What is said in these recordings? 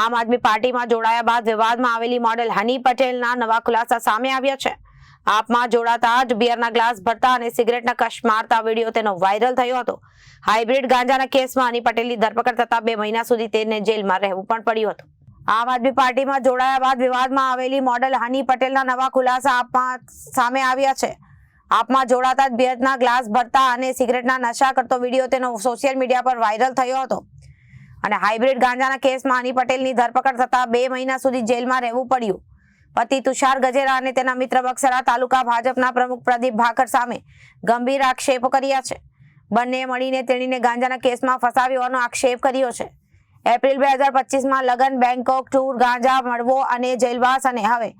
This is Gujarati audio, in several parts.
આમ આદમી પાર્ટીમાં જોડાયા બાદ વિવાદમાં આવેલી મોડેલ હની પટેલના નવા ખુલાસા સામે આવ્યા છે. આપમાં જોડાતા જ બિયરના ગ્લાસ ભરતા અને સિગરેટના કશ મારતા વીડિયો તેનો વાયરલ થયો હતો. હાઇબ્રિડ ગાંજાના કેસમાં હની પટેલની ધરપકડ થતા બે મહિના સુધી તેને જેલમાં રહેવું પણ પડ્યું હતું. આમ આદમી પાર્ટીમાં જોડાયા બાદ વિવાદમાં આવેલી મોડેલ હની પટેલના નવા ખુલાસા આપમાં સામે આવ્યા છે. આપમાં જોડાતા જ બિયરના ગ્લાસ ભરતા અને સિગરેટના નશા કરતો વીડિયો તેનો સોશિયલ મીડિયા પર વાયરલ થયો હતો. અને હાઇબ્રિડ ગાંજાના કેસમાં હની પટેલની ધરપકડ થતા બે મહિના સુધી જેલમાં રહેવું પડ્યું. પતિ તુષાર ગજેરા અને તેના મિત્ર બક્સરા તાલુકા ભાજપના પ્રમુખ પ્રદીપ ભાકર સામે ગંભીર આક્ષેપો કર્યા છે. બંને મળીને તેણીને ગાંજાના કેસમાં ફસાવી હોવાનો આક્ષેપ કર્યો છે. એપ્રિલ બે હજાર પચીસમાં લગન બેંકોક ટૂર ગાંજા, મળવો અને જેલવાસ અને હવે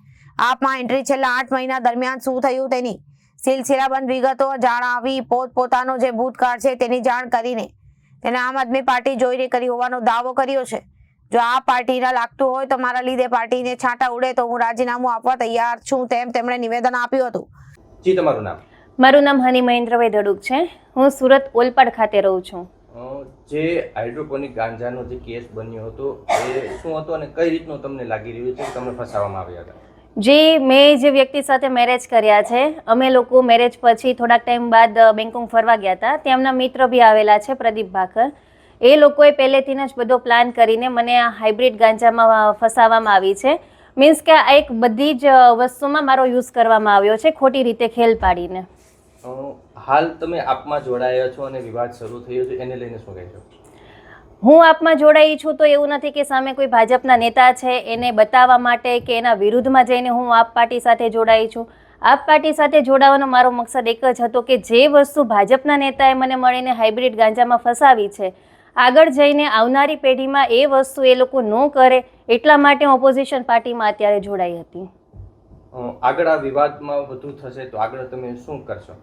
આપમાં એન્ટ્રી છેલ્લા આઠ મહિના દરમિયાન શું થયું તેની સિલસિલાબંધ વિગતો જણાવી પોતપોતાનો જે ભૂતકાળ છે તેની જાણ કરીને તેને આમ આદમી પાર્ટી જોઈને કરી હોવાનો દાવો કર્યો છે. જો આ પાર્ટીના લાગતું હોય તો મારા લીધે પાર્ટીને છાંટા ઉડે તો હું રાજીનામું આપવા તૈયાર છું તેમ તેમણે નિવેદન આપ્યું હતું. જી તમારું નામ? મારું નામ હની મહેન્દ્રભાઈ ધડુક છે. હું સુરત ઓલપાડ ખાતે રહું છું. જે હાઇડ્રોપોનિક ગાંજાનો જે કેસ બન્યો હતો એ શું હતો અને કઈ રીતનું તમને લાગી રહ્યું છે તમને ફસાવવામાં આવ્યા હતા? જે મેં જે વ્યક્તિ સાથે મેરેજ કર્યા છે અમે લોકો મેરેજ પછી થોડાક ટાઈમ બાદ અ, ફરવા ગયા હતા. તેમના મિત્ર બી આવેલા છે પ્રદીપ ભાખર. એ લોકોએ પહેલેથી જ બધો પ્લાન કરીને મને આ હાઇબ્રિડ ગાંજામાં ફસાવવામાં આવી છે. મીન્સ કે આ એક બધી જ વસ્તુમાં મારો યુઝ કરવામાં આવ્યો છે ખોટી રીતે ખેલ પાડીને. હાલ તમે આપમાં જોડાયા છો અને વિવાદ શરૂ થયો છે એને લઈને શું કહેશો? હું આપમાં જોડાઈ છું તો એવું નથી કે સામે કોઈ ભાજપના નેતા છે, એને બતાવવા માટે કે એના વિરુદ્ધમાં જઈને હું આપ પાર્ટી સાથે જોડાઈ છું. આપ પાર્ટી સાથે જોડાવાનો મારો મકસદ એક જ હતો કે જે વસ્તુ ભાજપના નેતાએ મને મળીને હાઇબ્રિડ ગાંજામાં ફસાવી છે, આગળ જઈને આવનારી પેઢીમાં એ વસ્તુ એ લોકો ન કરે એટલા માટે ઓપોઝિશન પાર્ટીમાં અત્યારે જોડાઈ હતી. આગળ આ વિવાદમાં વધુ થશે તો આગળ તમે શું કરશો?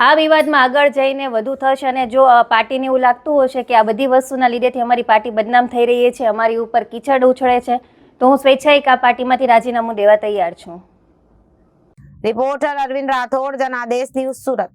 આ વિવાદમાં આગળ જઈને વધુ થશે અને જો પાર્ટીને એવું લાગતું હશે કે આ બધી વસ્તુના લીધેથી અમારી પાર્ટી બદનામ થઈ રહી છે, અમારી ઉપર કીચડ ઉછળે છે, તો હું સ્વેચ્છાએ આ પાર્ટીમાંથી રાજીનામું દેવા તૈયાર છું. Reporter Arvind Rathod, Janadesh news Surat.